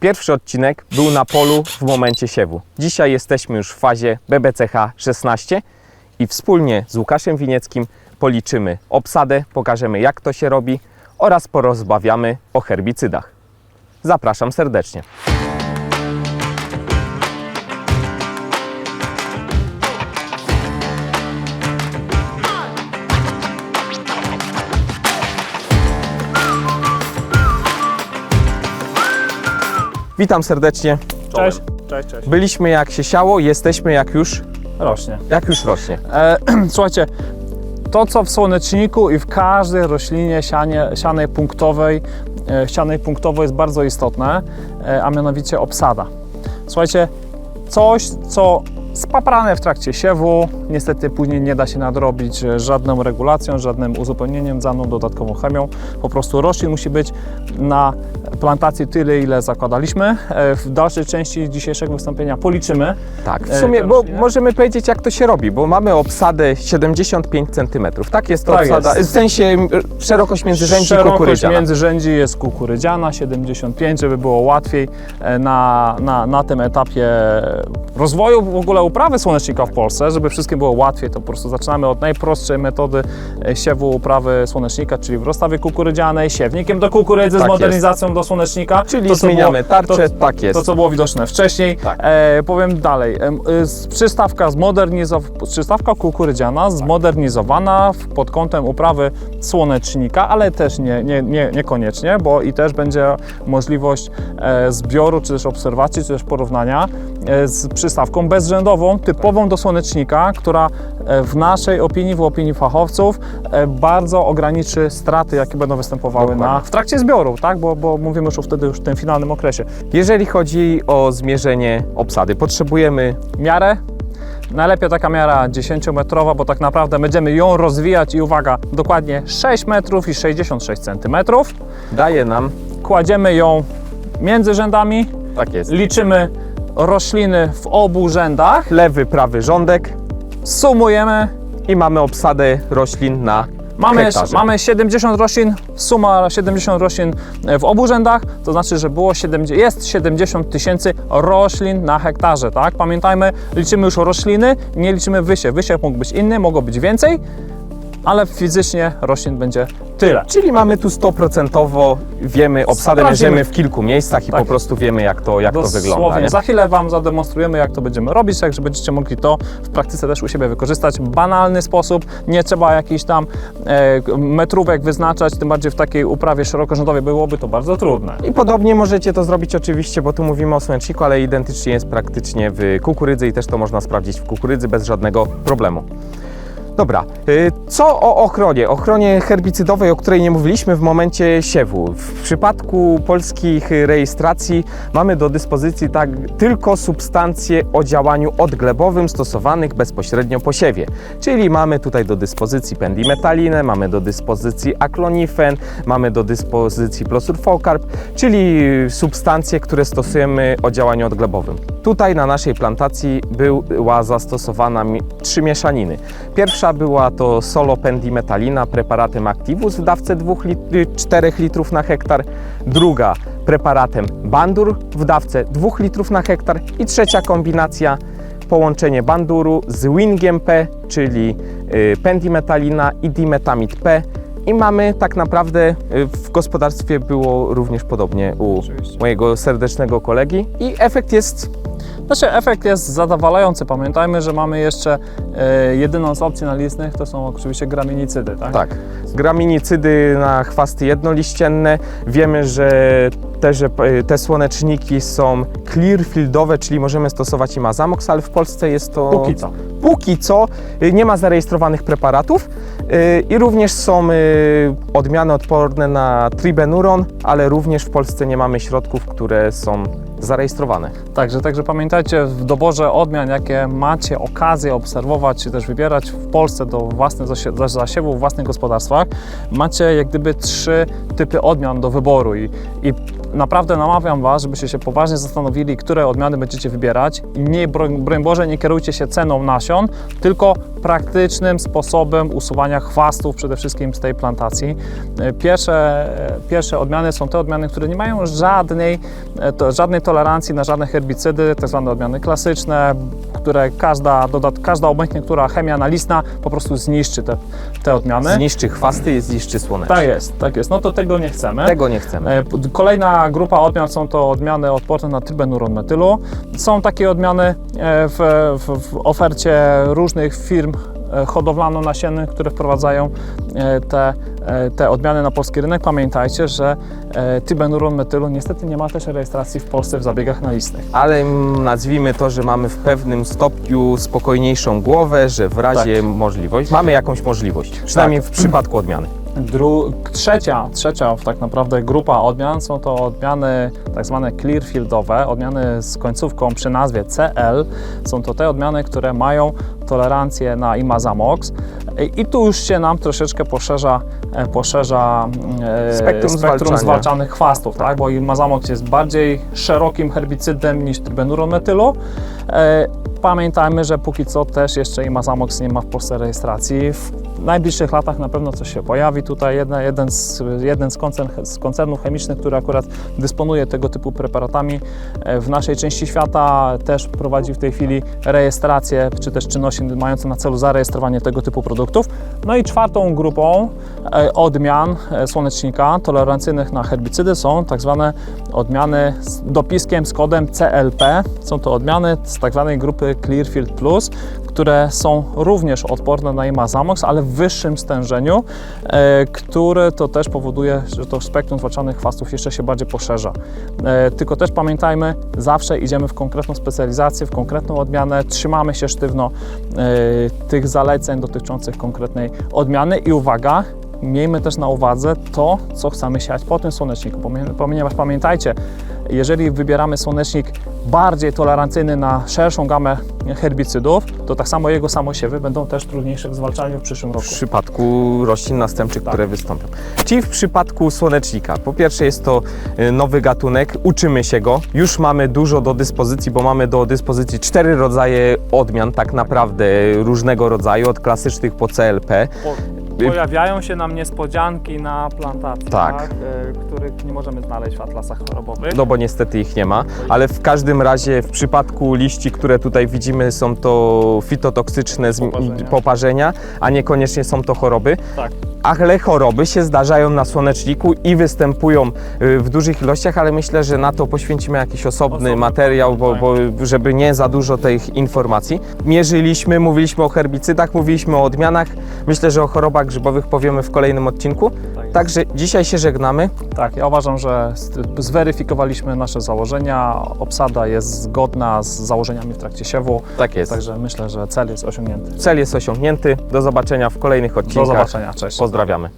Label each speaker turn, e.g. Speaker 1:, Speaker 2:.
Speaker 1: Pierwszy odcinek był na polu w momencie siewu. Dzisiaj jesteśmy już w fazie BBCH 16 i wspólnie z Łukaszem Winieckim policzymy obsadę, pokażemy jak to się robi oraz porozmawiamy o herbicydach. Zapraszam serdecznie. Witam serdecznie.
Speaker 2: Cześć. Cześć, cześć.
Speaker 1: Byliśmy jak się siało, jesteśmy jak już,
Speaker 2: Rośnie.
Speaker 1: jak już rośnie.
Speaker 2: E, słuchajcie, to co w słoneczniku i w każdej roślinie sianie, sianej punktowej, e, sianej punktowej jest bardzo istotne, e, a mianowicie obsada. Słuchajcie, coś co spaprane w trakcie siewu, niestety później nie da się nadrobić e, żadną regulacją, żadnym uzupełnieniem, żadną dodatkową chemią. Po prostu roślin musi być na plantacji tyle, ile zakładaliśmy. E, W dalszej części dzisiejszego wystąpienia policzymy.
Speaker 1: Tak, w
Speaker 2: E,
Speaker 1: sumie, bo możemy powiedzieć jak to się robi, bo mamy obsadę 75 cm. Tak jest to
Speaker 2: Tak
Speaker 1: obsada,
Speaker 2: jest.
Speaker 1: w sensie szerokość międzyrzędzi
Speaker 2: Szerokość
Speaker 1: kukurydziana.
Speaker 2: międzyrzędzi jest kukurydziana 75, żeby było łatwiej na, na, na tym etapie rozwoju w ogóle uprawy słonecznika w Polsce, żeby wszystkim było łatwiej, to po prostu zaczynamy od najprostszej metody e, siewu uprawy słonecznika, czyli w rozstawie kukurydzianej, siewnikiem do kukurydzy
Speaker 1: Tak
Speaker 2: z modernizacją do słonecznika.
Speaker 1: Czyli
Speaker 2: To,
Speaker 1: zmieniamy
Speaker 2: było-
Speaker 1: tarczę,
Speaker 2: to-
Speaker 1: tak jest.
Speaker 2: To, co było widoczne wcześniej.
Speaker 1: Tak.
Speaker 2: E, powiem dalej. Z- Przystawka, zmodernizow... Przystawka kukurydziana zmodernizowana w- pod kątem uprawy słonecznika, ale też nie, nie, nie, niekoniecznie, bo i też będzie możliwość e, zbioru, czy też obserwacji, czy też porównania e, z przystawką bezrzędową, typową do słonecznika, która e, w naszej opinii, w opinii fachowców, e, bardzo ograniczy straty, jakie będą występowały na, w trakcie zbioru, tak? bo, bo mówimy już o wtedy już w tym finalnym okresie.
Speaker 1: Jeżeli chodzi o zmierzenie obsady, potrzebujemy
Speaker 2: miarę. Najlepiej taka miara 10-metrowa, bo tak naprawdę będziemy ją rozwijać i uwaga, dokładnie 6 metrów i 66 centymetrów.
Speaker 1: daje nam,
Speaker 2: Kładziemy ją między rzędami,
Speaker 1: tak jest,
Speaker 2: liczymy rośliny w obu rzędach,
Speaker 1: lewy, prawy rządek
Speaker 2: sumujemy.
Speaker 1: i mamy obsadę roślin na
Speaker 2: Mamy, mamy 70 roślin, suma 70 roślin w obu rzędach, to znaczy, że było 70, jest 70 tysięcy roślin na hektarze, tak? Pamiętajmy, liczymy już rośliny, nie liczymy wysiew. Wysiew mógł być inny, mogło być więcej, ale fizycznie roślin będzie tyle.
Speaker 1: Czyli mamy tu 100% wiemy, obsadę
Speaker 2: Sprawdzimy.
Speaker 1: mierzymy w kilku miejscach i
Speaker 2: Tak.
Speaker 1: po prostu wiemy jak to, jak to wygląda.
Speaker 2: Dosłownie.
Speaker 1: Nie?
Speaker 2: Za chwilę Wam zademonstrujemy, jak to będziemy robić, tak że będziecie mogli to w praktyce też u siebie wykorzystać. Banalny sposób, nie trzeba jakichś tam e, metrówek wyznaczać, tym bardziej w takiej uprawie szerokorzędowej byłoby to bardzo trudne.
Speaker 1: I podobnie możecie to zrobić oczywiście, bo tu mówimy o słoneczniku, ale identycznie jest praktycznie w kukurydzy i też to można sprawdzić w kukurydzy bez żadnego problemu. Dobra, y, co o ochronie? Ochronie herbicydowej, o której nie mówiliśmy w momencie siewu. W przypadku polskich rejestracji mamy do dyspozycji tak tylko substancje o działaniu odglebowym stosowanych bezpośrednio po siewie. Czyli mamy tutaj do dyspozycji pendimetalinę, mamy do dyspozycji aklonifen, mamy do dyspozycji plosurfokarb, czyli substancje, które stosujemy o działaniu odglebowym. Tutaj na naszej plantacji była zastosowana trzy mieszaniny. Pierwsza była to solopendimetalina preparatem Activus w dawce 2 lit- 4 litrów na hektar. Druga preparatem Bandur w dawce 2 litrów na hektar. I trzecia kombinacja połączenie banduru z Wingiem P, czyli y, pendimetalina i dimetamid P. I mamy tak naprawdę y, w gospodarstwie było również podobnie u
Speaker 2: Oczywiście.
Speaker 1: mojego serdecznego kolegi i efekt jest
Speaker 2: Znaczy efekt jest zadowalający. Pamiętajmy, że mamy jeszcze e, jedyną z opcji na listnych, to są oczywiście gramienicydy, tak?
Speaker 1: tak. Graminicydy na chwasty jednoliścienne. Wiemy, że te, że y, te słoneczniki są clearfieldowe, czyli możemy stosować im Azamox, ale w Polsce jest to
Speaker 2: Póki co.
Speaker 1: póki co y, nie ma zarejestrowanych preparatów y, i również są odmiany odporne na tribenuron, ale również w Polsce nie mamy środków, które są zarejestrowane.
Speaker 2: Także, także pamiętajcie w doborze odmian, jakie macie okazję obserwować czy też wybierać w Polsce do własnych zasiewów w własnych gospodarstwach, macie jak gdyby trzy typy odmian do wyboru i, i naprawdę namawiam Was, żebyście się poważnie zastanowili, które odmiany będziecie wybierać nie, broń Boże, nie kierujcie się ceną nasion, tylko praktycznym sposobem usuwania chwastów przede wszystkim z tej plantacji. Pierwsze, pierwsze odmiany są te odmiany, które nie mają żadnej, e, to, żadnej tolerancji na żadne herbicydy, tak zwane odmiany klasyczne, które każda, dodat, każda obojętnie, która chemia nalistna po prostu zniszczy te, te odmiany.
Speaker 1: Zniszczy chwasty, zniszczy słonecznik.
Speaker 2: Tak jest, tak jest. No to tego nie chcemy.
Speaker 1: Tego nie chcemy.
Speaker 2: E, Kolejna grupa odmian są to odmiany odporne na tribenuron metylu. Są takie odmiany e, w, w, w ofercie różnych firm hodowlano-nasiennych, które wprowadzają e, te, e, te odmiany na polski rynek. Pamiętajcie, że e, tribenuron metylu niestety nie ma też rejestracji w Polsce w zabiegach nalistnych.
Speaker 1: Ale mm, nazwijmy to, że mamy w pewnym stopniu spokojniejszą głowę, że w razie
Speaker 2: Tak.
Speaker 1: możliwość, mamy jakąś możliwość, przynajmniej w przypadku odmiany.
Speaker 2: Dru- trzecia, trzecia tak naprawdę grupa odmian są to odmiany tak zwane clearfieldowe, odmiany z końcówką przy nazwie CL. Są to te odmiany, które mają tolerancję na imazamox I- tu już się nam troszeczkę poszerza, e, poszerza e,
Speaker 1: Spektrum zwalczania.
Speaker 2: zwalczanych chwastów, tak? bo imazamox jest bardziej szerokim herbicydem niż tribenuron metylu. E, Pamiętajmy, że póki co też jeszcze imazamox nie ma w Polsce rejestracji. W najbliższych latach na pewno coś się pojawi. Tutaj jedna, jeden, z, jeden z, koncern, z koncernów chemicznych, który akurat dysponuje tego typu preparatami e, w naszej części świata też prowadzi w tej chwili rejestrację, czy też czynności mające na celu zarejestrowanie tego typu produktów. No i czwartą grupą e, odmian e, słonecznika tolerancyjnych na herbicydy są tak zwane odmiany z dopiskiem z kodem CLP. Są to odmiany z tak zwanej grupy Clearfield Plus, które są również odporne na imazamox, ale w wyższym stężeniu, e, które to też powoduje, że to spektrum zwalczanych chwastów jeszcze się bardziej poszerza. E, tylko też pamiętajmy, zawsze idziemy w konkretną specjalizację, w konkretną odmianę, trzymamy się sztywno e, tych zaleceń dotyczących konkretnej odmiany i uwaga, miejmy też na uwadze to, co chcemy siać po tym słoneczniku, ponieważ pamiętajcie, jeżeli wybieramy słonecznik bardziej tolerancyjny na szerszą gamę herbicydów, to tak samo jego samosiewy będą też trudniejsze w zwalczaniu w przyszłym
Speaker 1: W
Speaker 2: roku.
Speaker 1: przypadku roślin następczych,
Speaker 2: Tak.
Speaker 1: które wystąpią. Czyli w przypadku słonecznika, po pierwsze jest to y, nowy gatunek, uczymy się go, już mamy dużo do dyspozycji, bo mamy do dyspozycji cztery rodzaje odmian tak naprawdę różnego rodzaju, od klasycznych po CLP.
Speaker 2: Pojawiają się nam niespodzianki na plantacji,
Speaker 1: Tak.
Speaker 2: e, których nie możemy znaleźć w atlasach chorobowych.
Speaker 1: No bo niestety ich nie ma, ale w każdym razie w przypadku liści, które tutaj widzimy, są to fitotoksyczne zmi-
Speaker 2: Poparzenia.
Speaker 1: poparzenia, a niekoniecznie są to choroby.
Speaker 2: Tak.
Speaker 1: Ale choroby się zdarzają na słoneczniku i występują y, w dużych ilościach, ale myślę, że na to poświęcimy jakiś osobny
Speaker 2: Osobny
Speaker 1: materiał, bo,
Speaker 2: tak.
Speaker 1: bo żeby nie za dużo tych informacji. Mierzyliśmy, mówiliśmy o herbicydach, mówiliśmy o odmianach. Myślę, że o chorobach grzybowych powiemy w kolejnym odcinku.
Speaker 2: Tak.
Speaker 1: Także dzisiaj się żegnamy.
Speaker 2: Tak, ja uważam, że zweryfikowaliśmy nasze założenia. Obsada jest zgodna z założeniami w trakcie siewu,
Speaker 1: Tak jest.
Speaker 2: także myślę, że cel jest osiągnięty.
Speaker 1: Cel jest osiągnięty. Do zobaczenia w kolejnych
Speaker 2: Do
Speaker 1: odcinkach.
Speaker 2: zobaczenia, cześć.
Speaker 1: Pozdrawiamy.